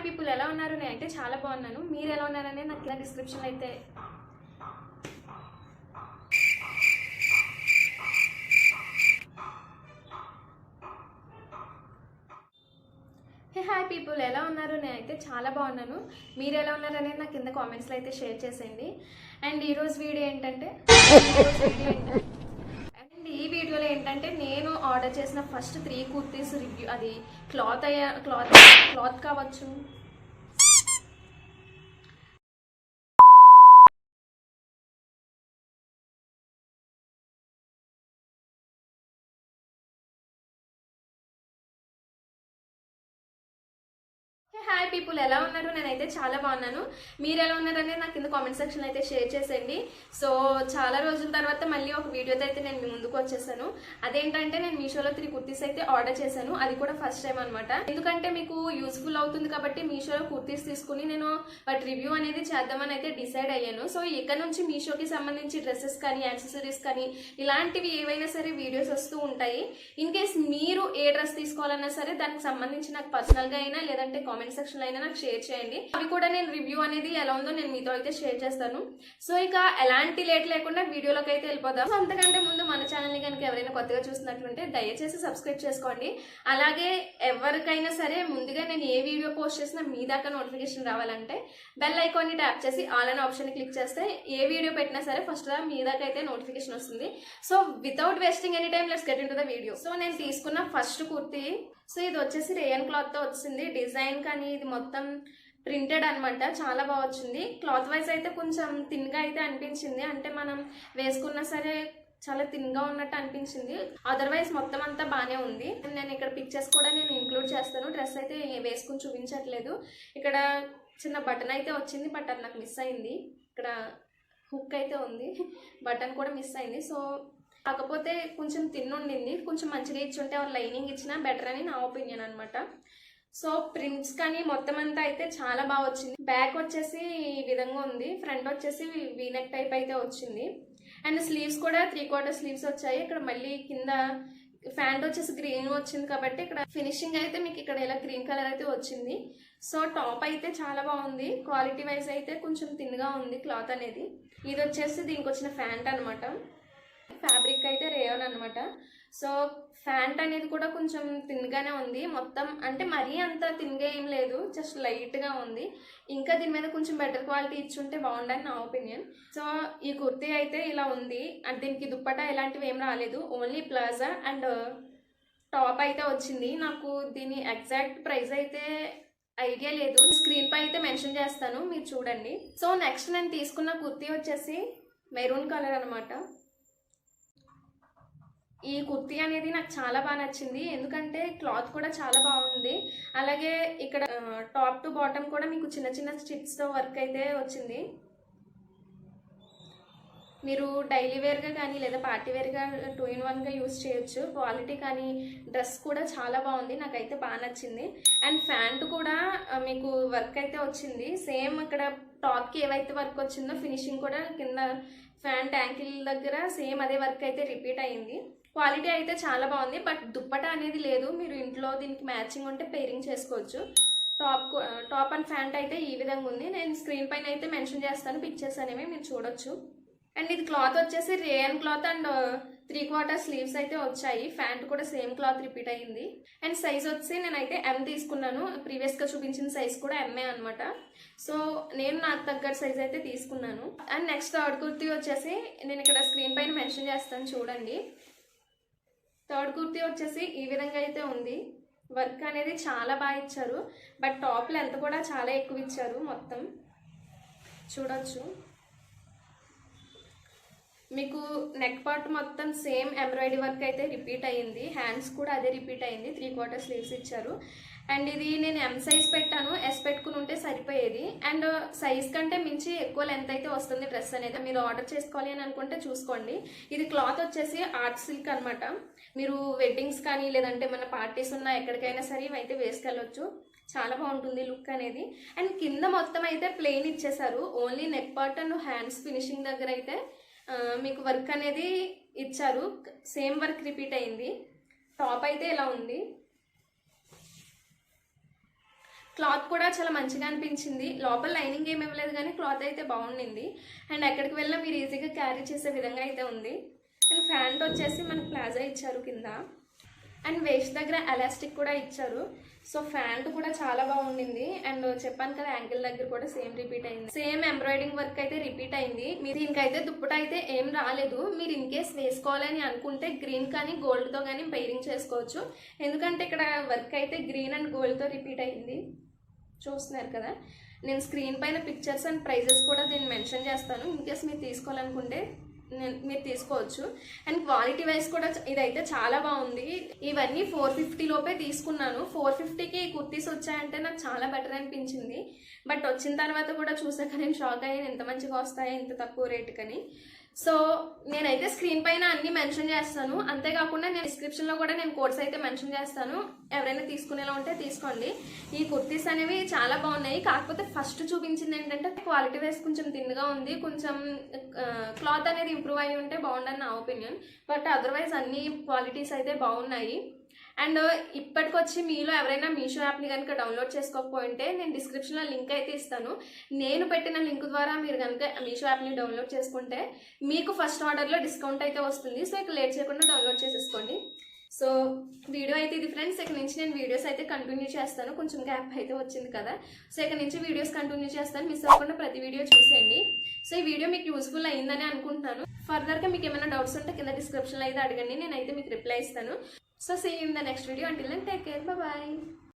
Hi people ఎలా ఉన్నారు? నేను అయితే చాలా బాగున్నాను. మీరు ఎలా ఉన్నారనే నాకు కింద డిస్క్రిప్షన్ అయితే హే హాయ్ పీపుల్ ఎలా ఉన్నారు? నేనైతే చాలా బాగున్నాను. మీరు ఎలా ఉన్నారు అనేది నాకు కింద కామెంట్స్లో అయితే షేర్ చేసేయండి. అండ్ ఈరోజు వీడియో ఏంటంటే ఈరోజు వీడియో ఏంటంటే అండ్ ఈ వీడియోలో ఏంటంటే నేను ఆర్డర్ చేసిన ఫస్ట్ త్రీ కుర్తీస్ రివ్యూ అది క్లాత్ అయ్యా క్లాత్ క్లాత్ కావచ్చు. హాయ్ పీపుల్ ఎలా ఉన్నారు? నేనైతే చాలా బాగున్నాను. మీరు ఎలా ఉన్నారనేది నాకు కింద కామెంట్ సెక్షన్ అయితే షేర్ చేసేయండి. సో చాలా రోజుల తర్వాత మళ్ళీ ఒక వీడియోతో అయితే నేను మీ ముందుకు వచ్చేసాను. అదేంటంటే నేను మీషోలో త్రీ కుర్తీస్ అయితే ఆర్డర్ చేశాను. అది కూడా ఫస్ట్ టైం అనమాట ఎందుకంటే మీకు యూస్ఫుల్ అవుతుంది కాబట్టి మీషోలో కుర్తీస్ తీసుకుని నేను వాటి రివ్యూ అనేది చేద్దామని అయితే డిసైడ్ అయ్యాను. సో ఇక్కడ నుంచి మీషోకి సంబంధించి డ్రెస్సెస్ కానీ యాక్సెసరీస్ కానీ ఇలాంటివి ఏవైనా సరే వీడియోస్ వస్తూ ఉంటాయి. ఇన్ కేస్ మీరు ఏ డ్రెస్ తీసుకోవాలన్నా సరే దానికి సంబంధించి నాకు పర్సనల్గా అయినా లేదంటే కామెంట్స్ సెక్షన్లో అయినా నాకు షేర్ చేయండి. అవి కూడా నేను రివ్యూ అనేది ఎలా ఉందో నేను మీతో అయితే షేర్ చేస్తాను. సో ఇక ఎలాంటి లేట్ లేకుండా వీడియోలోకి అయితే వెళ్ళిపోదాం. అంతకంటే ముందు మన ఛానల్ని కనుక ఎవరైనా కొత్తగా చూసినట్లుంటే దయచేసి సబ్స్క్రైబ్ చేసుకోండి. అలాగే ఎవరికైనా సరే ముందుగా నేను ఏ వీడియో పోస్ట్ చేసినా మీ దాకా నోటిఫికేషన్ రావాలంటే బెల్ ఐకాన్ని ట్యాప్ చేసి ఆల్ అనే ఆప్షన్ క్లిక్ చేస్తే ఏ వీడియో పెట్టినా సరే ఫస్ట్ మీ దాకా అయితే నోటిఫికేషన్ వస్తుంది. So without wasting any time let's get into the video so నేను తీసుకున్న ఫస్ట్ కుర్తీ. సో ఇది వచ్చేసి రేయన్ క్లాత్తో వచ్చింది. డిజైన్ కానీ ఇది మొత్తం ప్రింటెడ్ అనమాట చాలా బాగా వచ్చింది. క్లాత్ వైజ్ అయితే కొంచెం థిన్గా అయితే అనిపించింది. అంటే మనం వేసుకున్నా సరే చాలా థిన్గా ఉన్నట్టు అనిపించింది. అదర్వైజ్ మొత్తం అంతా బాగానే ఉంది. నేను ఇక్కడ పిక్చర్స్ కూడా నేను ఇంక్లూడ్ చేస్తాను. డ్రెస్ అయితే వేసుకుని చూపించట్లేదు. ఇక్కడ చిన్న బటన్ అయితే వచ్చింది బట్ అది నాకు మిస్ అయింది. ఇక్కడ హుక్ అయితే ఉంది. బటన్ కూడా మిస్ అయింది. సో కాకపోతే కొంచెం తిన్నుండింది కొంచెం మంచిగా ఇచ్చుంటే ఉంటే లైనింగ్ ఇచ్చినా బెటర్ అని నా ఒపీనియన్ అనమాట సో ప్రింట్స్ కానీ మొత్తం అంతా అయితే చాలా బాగా వచ్చింది. బ్యాక్ వచ్చేసి ఈ విధంగా ఉంది. ఫ్రంట్ వచ్చేసి వీనెక్ టైప్ అయితే వచ్చింది. అండ్ స్లీవ్స్ కూడా త్రీ క్వార్టర్ స్లీవ్స్ వచ్చాయి. ఇక్కడ మళ్ళీ కింద ఫ్యాంట్ వచ్చేసి గ్రీన్ వచ్చింది కాబట్టి ఇక్కడ ఫినిషింగ్ అయితే మీకు ఇక్కడ ఇలా గ్రీన్ కలర్ అయితే వచ్చింది. సో టాప్ అయితే చాలా బాగుంది. క్వాలిటీ వైజ్ అయితే కొంచెం తిన్గా ఉంది క్లాత్ అనేది. ఇది వచ్చేసి దీనికి వచ్చిన ఫ్యాంట్ అనమాట ఫ్యాబ్రిక్ అయితే రేయోన్ అనమాట సో ఫ్యాంట్ అనేది కూడా కొంచెం థిన్గానే ఉంది. మొత్తం అంటే మరీ అంత థిన్గా ఏం లేదు జస్ట్ లైట్గా ఉంది. ఇంకా దీని మీద కొంచెం బెటర్ క్వాలిటీ ఇచ్చుంటే బాగుండని నా ఒపీనియన్. సో ఈ కుర్తీ అయితే ఇలా ఉంది. అండ్ దీనికి దుప్పట ఇలాంటివి ఏం రాలేదు. ఓన్లీ ప్లాజా అండ్ టాప్ అయితే వచ్చింది. నాకు దీని ఎగ్జాక్ట్ ప్రైస్ అయితే ఐడియా లేదు. స్క్రీన్ పై అయితే మెన్షన్ చేస్తాను. మీరు చూడండి. సో నెక్స్ట్ నేను తీసుకున్న కుర్తీ వచ్చేసి మెరూన్ కలర్ అనమాట ఈ కుర్తీ అనేది నాకు చాలా బాగా నచ్చింది. ఎందుకంటే క్లాత్ కూడా చాలా బాగుంది. అలాగే ఇక్కడ టాప్ టు బాటమ్ కూడా మీకు చిన్న చిన్న స్టిప్స్తో వర్క్ అయితే వచ్చింది. మీరు డైలీ వేర్గా కానీ లేదా పార్టీ వేర్గా టూ ఇన్ వన్గా యూస్ చేయొచ్చు. క్వాలిటీ కానీ డ్రెస్ కూడా చాలా బాగుంది. నాకైతే బాగా నచ్చింది. అండ్ ఫ్యాంట్ కూడా మీకు వర్క్ అయితే వచ్చింది. సేమ్ అక్కడ టాప్కి ఏవైతే వర్క్ వచ్చిందో ఫినిషింగ్ కూడా కింద ఫ్యాంట్ యాంకిల్ దగ్గర సేమ్ అదే వర్క్ అయితే రిపీట్ అయింది. క్వాలిటీ అయితే చాలా బాగుంది బట్ దుప్పట అనేది లేదు. మీరు ఇంట్లో దీనికి మ్యాచింగ్ ఉంటే పేరింగ్ చేసుకోవచ్చు. టాప్ టాప్ అండ్ ఫ్యాంట్ అయితే ఈ విధంగా ఉంది. నేను స్క్రీన్ పైన అయితే మెన్షన్ చేస్తాను పిక్చర్స్ అనేవి మీరు చూడొచ్చు. అండ్ ఇది క్లాత్ వచ్చేసి rayon cloth and three quarter sleeves అయితే వచ్చాయి. ఫ్యాంట్ కూడా సేమ్ క్లాత్ రిపీట్ అయ్యింది అండ్ సైజ్ వచ్చి నేనైతే ఎం తీసుకున్నాను. ప్రీవియస్గా చూపించిన సైజ్ కూడా ఎంఏ అనమాట సో నేను నాకు తగ్గ సైజ్ అయితే తీసుకున్నాను. అండ్ నెక్స్ట్ థర్డ్ కుర్తీ వచ్చేసి నేను ఇక్కడ స్క్రీన్ పైన మెన్షన్ చేస్తాను చూడండి. థర్డ్ కుర్తీ వచ్చేసి ఈ విధంగా అయితే ఉంది. వర్క్ అనేది చాలా బాగా ఇచ్చారు. బట్ టాప్ లెంత్ కూడా చాలా ఎక్కువ ఇచ్చారు మొత్తం. చూడొచ్చు. మీకు నెక్ పార్ట్ మొత్తం సేమ్ ఎంబ్రాయిడరీ వర్క్ అయితే రిపీట్ అయ్యింది. హ్యాండ్స్ కూడా అదే రిపీట్ అయింది త్రీ క్వార్టర్ స్లీవ్స్ ఇచ్చారు. అండ్ ఇది నేను ఎం సైజ్ పెట్టాను. ఎస్ పెట్టుకుని ఉంటే సరిపోయేది. అండ్ సైజ్ కంటే మించి ఎక్కువ లెంత్ అయితే వస్తుంది డ్రెస్ అనేది. మీరు ఆర్డర్ చేసుకోవాలి అని అనుకుంటే చూసుకోండి. ఇది క్లాత్ వచ్చేసి ఆర్ట్ సిల్క్ అనమాట మీరు వెడ్డింగ్స్ కానీ లేదంటే మన పార్టీస్ ఉన్న ఎక్కడికైనా సరే ఇవైతే వేసుకెళ్ళొచ్చు. చాలా బాగుంటుంది లుక్ అనేది. అండ్ కింద మొత్తం అయితే ప్లెయిన్ ఇచ్చేసారు only neck part and hands finishing దగ్గర అయితే మీకు వర్క్ అనేది ఇచ్చారు. సేమ్ వర్క్ రిపీట్ అయింది. టాప్ అయితే ఇలా ఉంది? క్లాత్ కూడా చాలా మంచిగా అనిపించింది. లోపల లైనింగ్ ఏమి ఇవ్వలేదు కానీ క్లాత్ అయితే బాగుండింది. అండ్ ఎక్కడికి వెళ్ళినా మీరు ఈజీగా క్యారీ చేసే విధంగా అయితే ఉంది. అండ్ ఫ్యాంట్ వచ్చేసి మనకు ప్లాజా ఇచ్చారు కింద. అండ్ వేస్ట్ దగ్గర ఎలాస్టిక్ కూడా ఇచ్చారు. సో ఫ్యాంట్ కూడా చాలా బాగుండింది. అండ్ చెప్పాను కదా యాంకిల్ దగ్గర కూడా సేమ్ రిపీట్ అయింది. సేమ్ ఎంబ్రాయిడింగ్ వర్క్ అయితే రిపీట్ అయింది. మీరు దీనికైతే దుప్పట అయితే ఏం రాలేదు. మీరు ఇన్ కేస్ వేసుకోవాలని అనుకుంటే గ్రీన్ కానీ గోల్డ్తో కానీ పెయిరింగ్ చేసుకోవచ్చు. ఎందుకంటే ఇక్కడ వర్క్ అయితే గ్రీన్ అండ్ గోల్డ్తో రిపీట్ అయింది. చూస్తున్నారు కదా. నేను స్క్రీన్ పైన పిక్చర్స్ అండ్ ప్రైజెస్ కూడా దీన్ని మెన్షన్ చేస్తాను. ఇన్ కేస్ మీరు తీసుకోవాలనుకుంటే మీరు తీసుకోవచ్చు. అండ్ క్వాలిటీ వైజ్ కూడా ఇదైతే చాలా బాగుంది. ఇవన్నీ ఫోర్ ఫిఫ్టీ లోపే తీసుకున్నాను. ఫోర్ ఫిఫ్టీకి కుర్తీస్ వచ్చాయంటే నాకు చాలా బెటర్ అనిపించింది. బట్ వచ్చిన తర్వాత కూడా చూసాక నేను షాక్ అయ్యాను. ఎంత మంచిగా వస్తాయి ఇంత తక్కువ రేటుకని. సో నేనైతే స్క్రీన్ పైన అన్ని మెన్షన్ చేస్తాను. అంతేకాకుండా నేను డిస్క్రిప్షన్లో కూడా నేను కోర్స్ అయితే మెన్షన్ చేస్తాను. ఎవరైనా తీసుకునేలా ఉంటే తీసుకోండి. ఈ కుర్తీస్ అనేవి చాలా బాగున్నాయి. కాకపోతే ఫస్ట్ చూపించింది ఏంటంటే క్వాలిటీ వైస్ కొంచెం తిన్నుగా ఉంది. కొంచెం క్లాత్ అనేది ఇంప్రూవ్ అయ్యి ఉంటే బాగుండని నా ఒపీనియన్ బట్ అదర్వైజ్ అన్ని క్వాలిటీస్ అయితే బాగున్నాయి. అండ్ ఇప్పటికొచ్చి మీలో ఎవరైనా మీషో యాప్ని కనుక డౌన్లోడ్ చేసుకోకపోయింటే నేను డిస్క్రిప్షన్లో లింక్ అయితే ఇస్తాను. నేను పెట్టిన లింక్ ద్వారా మీరు కనుక మీషో యాప్ని డౌన్లోడ్ చేసుకుంటే మీకు ఫస్ట్ ఆర్డర్లో డిస్కౌంట్ అయితే వస్తుంది. సో ఇక లేట్ చేయకుండా డౌన్లోడ్ చేసేసుకోండి. సో వీడియో అయితే ఇది ఫ్రెండ్స్. ఇక్కడ నుంచి నేను వీడియోస్ అయితే కంటిన్యూ చేస్తాను. కొంచెం గ్యాప్ అయితే వచ్చింది కదా. సో ఇక్కడ నుంచి వీడియోస్ కంటిన్యూ చేస్తాను. మిస్ అవ్వకుండా ప్రతి వీడియో చూసేయండి. సో ఈ వీడియో మీకు యూస్ఫుల్ అయిందని అనుకుంటున్నాను. ఫర్దర్గా మీకు ఏమైనా డౌట్స్ ఉంటే కింద డిస్క్రిప్షన్లో అయితే అడగండి. నేనైతే మీకు రిప్లై ఇస్తాను. So see you in the next video. Until then, take care. Bye-bye.